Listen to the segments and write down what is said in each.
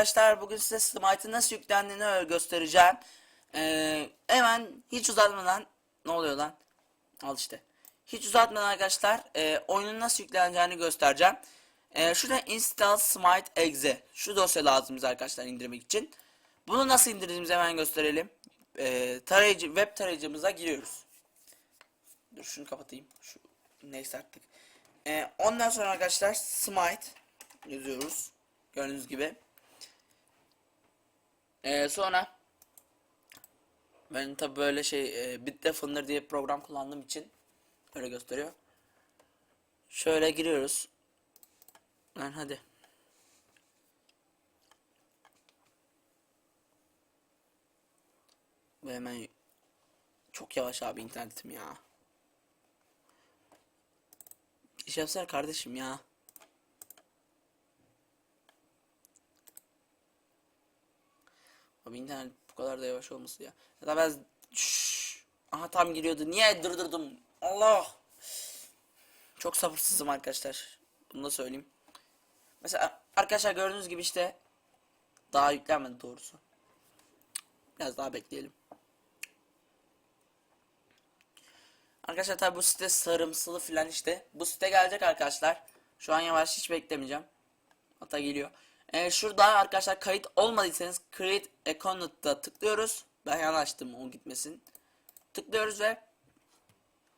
arkadaşlar bugün size Smite'ın nasıl yüklendiğini göstereceğim. Ee, hemen hiç uzatmadan ne oluyor lan? Al işte. Hiç uzatmadan arkadaşlar e, oyunun nasıl yükleneceğini göstereceğim. E, şurada install smite exe. Şu dosya lazım bize arkadaşlar indirmek için. Bunu nasıl indirdiğimizi hemen gösterelim. E, tarayıcı web tarayıcımıza giriyoruz. Dur şunu kapatayım. Şu neyse artık. E, ondan sonra arkadaşlar smite yazıyoruz. Gördüğünüz gibi. Ee, sonra ben tabi böyle şey e, Bitdefender diye program kullandığım için öyle gösteriyor. Şöyle giriyoruz. Lan hadi. Ve hemen çok yavaş abi internetim ya. İş yapsana kardeşim ya. Abi internet bu kadar da yavaş olması ya. Ya da ben Şşş. Aha tam giriyordu. Niye durdurdum? Allah. Çok sabırsızım arkadaşlar. Bunu da söyleyeyim. Mesela arkadaşlar gördüğünüz gibi işte daha yüklenmedi doğrusu. Biraz daha bekleyelim. Arkadaşlar tabi bu site sarımsılı filan işte. Bu site gelecek arkadaşlar. Şu an yavaş hiç beklemeyeceğim. Hatta geliyor. Ee, şurada arkadaşlar kayıt olmadıysanız Create Account'ta tıklıyoruz. Ben yanaştım o gitmesin. Tıklıyoruz ve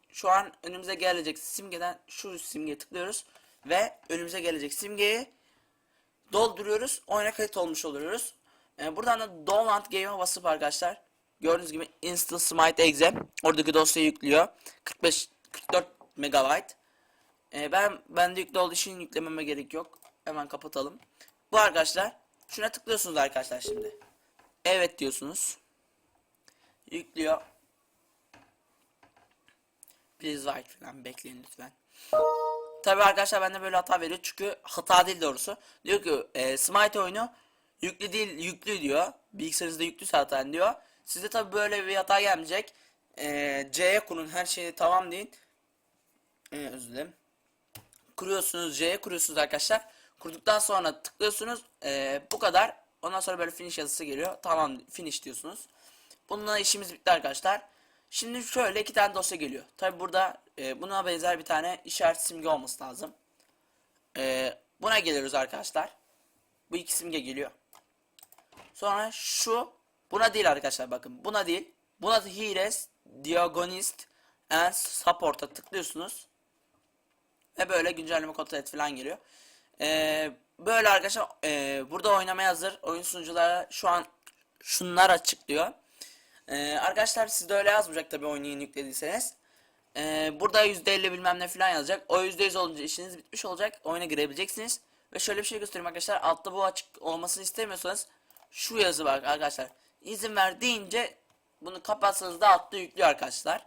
şu an önümüze gelecek simgeden şu simgeye tıklıyoruz. Ve önümüze gelecek simgeyi dolduruyoruz. Oyuna kayıt olmuş oluyoruz. Ee, buradan da Download Game'e basıp arkadaşlar gördüğünüz gibi Install Smite Exe oradaki dosyayı yüklüyor. 45 44 megabayt. Ee, ben bende yüklü olduğu için yüklememe gerek yok. Hemen kapatalım. Bu arkadaşlar şuna tıklıyorsunuz arkadaşlar şimdi. Evet diyorsunuz. Yüklüyor. Please wait falan bekleyin lütfen. Tabi arkadaşlar bende böyle hata veriyor çünkü hata değil doğrusu. Diyor ki e, Smite oyunu yüklü değil yüklü diyor. Bilgisayarınızda yüklü zaten diyor. Sizde tabi böyle bir hata gelmeyecek. E, C'ye kurun her şeyi tamam deyin. E, özür dilerim. Kuruyorsunuz C'ye kuruyorsunuz arkadaşlar. Kurduktan sonra tıklıyorsunuz. E, bu kadar. Ondan sonra böyle finish yazısı geliyor. Tamam finish diyorsunuz. Bununla işimiz bitti arkadaşlar. Şimdi şöyle iki tane dosya geliyor. Tabi burada e, buna benzer bir tane işaret simge olması lazım. E, buna geliyoruz arkadaşlar. Bu iki simge geliyor. Sonra şu buna değil arkadaşlar bakın buna değil. Buna Hires, Diagonist and Support'a tıklıyorsunuz. Ve böyle güncelleme kontrol et falan geliyor. E, böyle arkadaşlar e, burada oynamaya hazır oyun sunuculara şu an şunlar açıklıyor. Ee, arkadaşlar siz de öyle yazmayacak tabi oyunu yüklediyseniz. Ee, burada %50 bilmem ne falan yazacak. O %100 olunca işiniz bitmiş olacak. Oyuna girebileceksiniz. Ve şöyle bir şey göstereyim arkadaşlar. Altta bu açık olmasını istemiyorsanız şu yazı var arkadaşlar. İzin ver deyince bunu kapatsanız da altta yüklüyor arkadaşlar.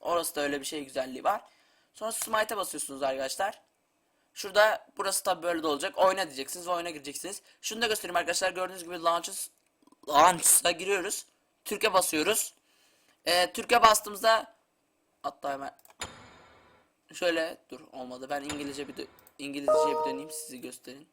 Orası da öyle bir şey güzelliği var. Sonra Smite'e basıyorsunuz arkadaşlar. Şurada burası tabi böyle de olacak. Oyna diyeceksiniz ve oyuna gireceksiniz. Şunu da göstereyim arkadaşlar. Gördüğünüz gibi Launches Launch'a giriyoruz. Türkiye basıyoruz. Ee, Türkiye bastığımızda hatta hemen şöyle dur olmadı. Ben İngilizce bir İngilizceye bir döneyim sizi gösterin.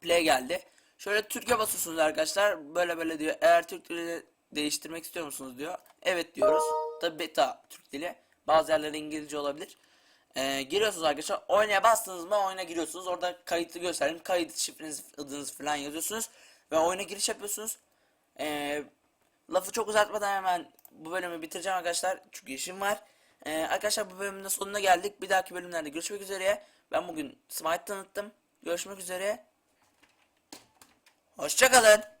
Play geldi. Şöyle Türkiye basıyorsunuz arkadaşlar. Böyle böyle diyor. Eğer Türk dili değiştirmek istiyor musunuz diyor. Evet diyoruz. Tabi beta Türk dili. Bazı yerlerde İngilizce olabilir. Ee, giriyorsunuz arkadaşlar. Oynaya bastınız mı oyuna giriyorsunuz. Orada kayıtlı gösterin. Kayıt şifrenizi, adınızı falan yazıyorsunuz. Ve oyuna giriş yapıyorsunuz. Ee, lafı çok uzatmadan hemen bu bölümü bitireceğim arkadaşlar. Çünkü işim var. Ee, arkadaşlar bu bölümün sonuna geldik. Bir dahaki bölümlerde görüşmek üzere. Ben bugün Smite tanıttım. Görüşmek üzere. Hoşçakalın.